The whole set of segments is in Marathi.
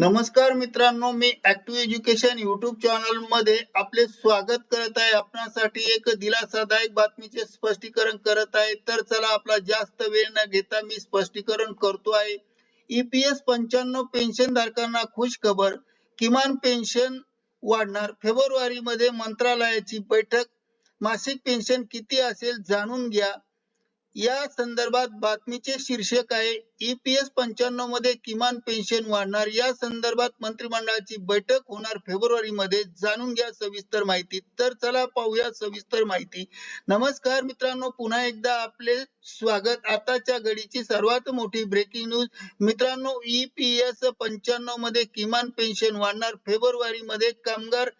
नमस्कार मित्रांनो मी ऍक्टिव्ह एज्युकेशन युट्यूब चॅनलमध्ये आपले स्वागत करत आहे. आपणासाठी एक दिलासादायक बातमीचे स्पष्टीकरण करत आहे. तर चला आपला जास्त वेळ न घेता मी स्पष्टीकरण करतो आहे. ईपीएस पंच्याण्णव पेन्शन धारकांना खुश खबर किमान पेन्शन वाढणार. फेब्रुवारी मध्ये मंत्रालयाची बैठक. मासिक पेन्शन किती असेल जाणून घ्या. या संदर्भात बातमीचे शीर्षक आहे ईपीएस पंच्याण्णवमध्ये किमान पेन्शन वाढणार. या संदर्भात मंत्रिमंडळाची बैठक होणार फेब्रुवारी मध्ये. जाणून घ्या सविस्तर माहिती. तर चला पाहूया सविस्तर माहिती. नमस्कार मित्रांनो पुन्हा एकदा आपले स्वागत. आताच्या घडीची सर्वात मोठी ब्रेकिंग न्यूज मित्रांनो ईपीएस पंच्याण्णवमध्ये किमान पेन्शन वाढणार. फेब्रुवारी मध्ये कामगार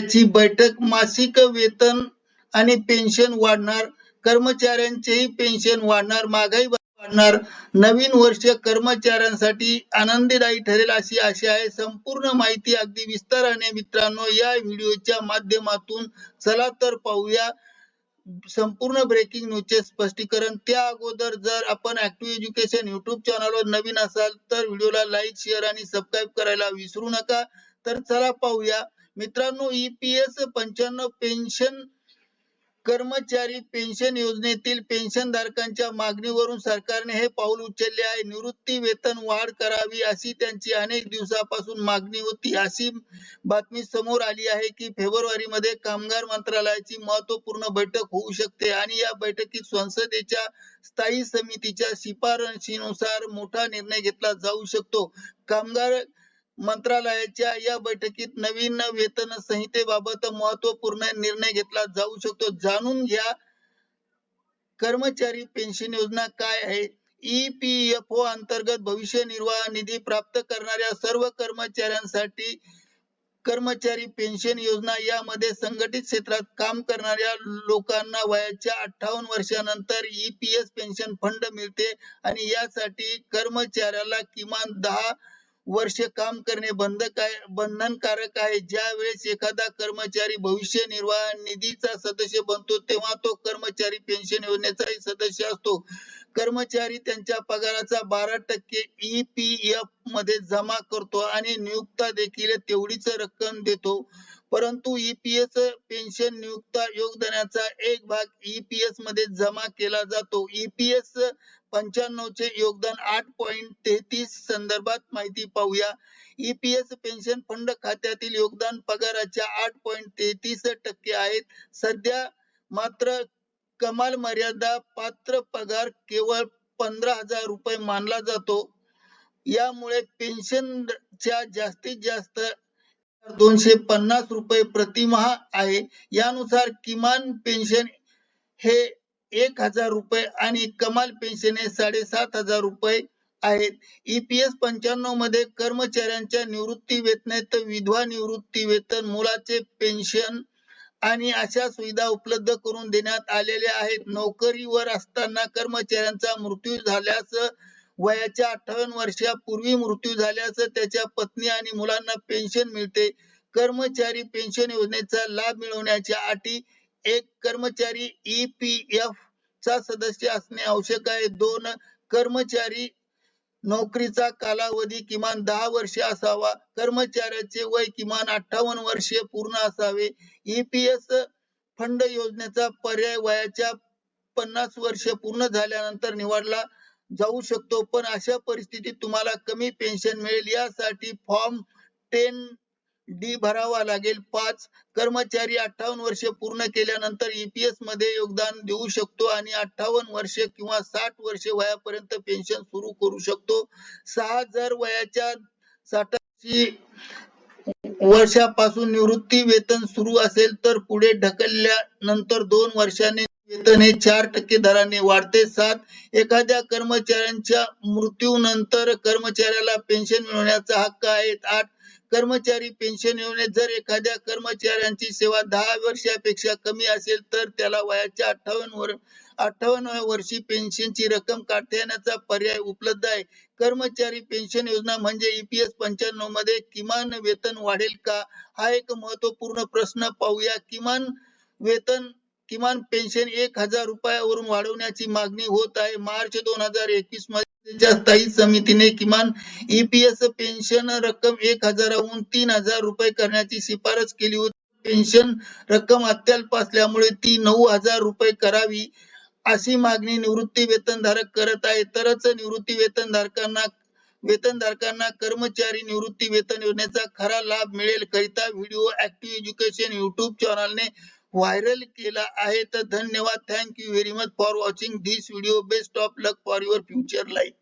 ची बैठक मासिक वेतन आणि पेन्शन वाढणार. कर्मचाऱ्यांचेही पेन्शन वाढणार महागाई वाढणार. नवीन वर्ष कर्मचाऱ्यांसाठी आनंददायी ठरेल अशी आशा आहे. संपूर्ण माहिती अगदी विस्ताराने मित्रांनो या व्हिडिओच्या माध्यमातून चला तर पाहूया. संपूर्ण ब्रेकिंग न्यूजचे स्पष्टीकरण. त्या अगोदर जर आपण ऍक्टिव्ह एज्युकेशन युट्यूब चॅनलवर नवीन असाल तर व्हिडिओला लाईक शेअर आणि सबस्क्राईब करायला विसरू नका. तर चला पाहूया. मित्रांनो ईपीएस पंच्याण्णव पेन्शन कर्मचारी पेन्शन योजनेतील पेन्शनधारकांच्या मागणीवरून सरकारने हे पाऊल उचलले आहे. निवृत्ती वेतन वाढ करावी अशी त्यांची अनेक दिवसापासून मागणी होती. अशी बातमी समोर आली आहे की फेब्रुवारी मध्ये कामगार मंत्रालयाची महत्त्वपूर्ण बैठक होऊ शकते आणि या बैठकीत संसदेच्या स्थायी समितीच्या शिफारशीनुसार मोठा निर्णय घेतला जाऊ शकतो. कामगार मंत्रालयाच्या या बैठकीत नवीन वेतन संहितेबाबत महत्त्वपूर्ण निर्णय घेतला जाऊ शकतो. जाणून घ्या कर्मचारी पेन्शन योजना काय आहे? ईपीएफओ अंतर्गत भविष्य निर्वाह निधी प्राप्त करणाऱ्या सर्व कर्मचाऱ्यांसाठी कर्मचारी पेन्शन योजना यामध्ये संघटित क्षेत्रात काम करणाऱ्या लोकांना वयाच्या अठ्ठावन्न वर्षानंतर ईपीएस पेन्शन फंड मिळते आणि यासाठी कर्मचाऱ्याला किमान दहा वर्ष काम करणे बंद काय बंधनकारक आहे. ज्या वेळेस एखादा कर्मचारी भविष्य निर्वाह निधीचा सदस्य बनतो तेव्हा तो कर्मचारी पेन्शन योजनेचाही सदस्य असतो. कर्मचारी त्यांच्या पगाराचा बारा टक्के ईपीएफमध्ये जमा करतो आणि नियुक्ता देखील तेवढीच रक्कम देतो. परंतु ईपीएस पेन्शन नियुक्त योगदानाचा एक भाग ईपीएसमध्ये जमा केला जातो. ईपीएस पंच्याण्णव चे योगदान आठ पॉईंट तेहतीस संदर्भात माहिती पाहूया. ईपीएस पेन्शन फंड खात्यातील योगदान पगाराच्या आठ पॉईंट तेहतीस टक्के आहेत. सध्या मात्र कमाल मर्यादा पात्र पगार केवळ पंधरा हजार रुपये मानला जातो. यामुळे पेन्शनच्या जास्तीत जास्त दोनशे पन्नास रुपये प्रतिमहा आहे. यानुसार किमान पेन्शन हे एक हजार रुपये आणि कमाल पेन्शन हे साडेसात हजार रुपये आहेत. ईपीएस पंच्याण्णवमध्ये कर्मचाऱ्यांच्या निवृत्ती वेतनात विधवा निवृत्ती वेतन मुलाचे पेन्शन आणि अशा सुविधा उपलब्ध करून देण्यात आलेल्या आहेत. नोकरीवर असताना कर्मचाऱ्यांचा मृत्यू झाल्यास वयाच्या अठ्ठावन्न वर्षापूर्वी मृत्यू झाल्यास त्याच्या पत्नी आणि मुलांना पेन्शन मिळते. कर्मचारी पेन्शन योजनेचा लाभ मिळवण्याच्या अटी एक कर्मचारी ईपीएफ चा सदस्य असणे आवश्यक आहे. दोन कर्मचारी नोकरीचा कालावधी किमान दहा वर्ष असावा. कर्मचाऱ्याचे वय किमान अठ्ठावन्न वर्षे पूर्ण असावे. ईपीएस फंड योजनेचा पर्याय वयाच्या पन्नास वर्ष पूर्ण झाल्यानंतर निवडला. जाऊ शकतो. पण अशा परिस्थितीत तुम्हाला कमी पेन्शन मिळेल. यासाठी फॉर्म टेन डी भरावा लागेल. पाच कर्मचारी अठ्ठावन्न वर्ष पूर्ण केल्यानंतर ईपीएसमध्ये योगदान देऊ शकतो आणि अठ्ठावन्न वर्षे किंवा साठ वर्षे वयापर्यंत पेन्शन सुरू करू शकतो. सहा जर वयाच्या साठाशी वर्षापासून निवृत्ती वेतन सुरू असेल तर पुढे ढकलल्यानंतर दोन वर्षाने वेतन हे चार टक्के दराने वाढते. सात एखाद्या कर्मचाऱ्यांच्या मृत्यूनंतर कर्मचाऱ्याला पेन्शन मिळवण्याचा हक्क आहे आठ कर्मचारी पेन्शन योजनेत जर एखाद्या कर्मचाऱ्यांची सेवा दहा वर्षापेक्षा कमी असेल तर त्याला वयाच्या अठ्ठावन्न वर अठ्ठावन्न वर्षी पेन्शनची रक्कम काढता येण्याचा पर्याय उपलब्ध आहे. कर्मचारी पेन्शन योजना म्हणजे ईपीएस पंच्याण्णवमध्ये किमान वेतन वाढेल का? हा एक महत्त्वपूर्ण प्रश्न पाहूया. किमान वेतन किमान पेन्शन एक हजार रुपयावरून वाढवण्याची मागणी होत आहे. मार्च दोन हजार एकवीसमध्ये स्थायी समितीने किमान ईपीएस पेन्शन रक्कम एक हजाराहून तीन हजार रुपये करण्याची शिफारस केली होती. पेन्शन रक्कम अत्यल्प असल्यामुळे ती नऊ हजार रुपये करावी अशी मागणी निवृत्ती वेतनधारक करत आहे. तरच निवृत्ती वेतनधारकांना वेतनधारकांना कर्मचारी निवृत्ती वेतन योजनेचा खरा लाभ मिळेल करिता व्हिडिओ ऍक्टिव्ह एज्युकेशन युट्यूब चॅनलने व्हायरल केला आहे. तर धन्यवाद. Thank you very much for watching this video best of luck for your future life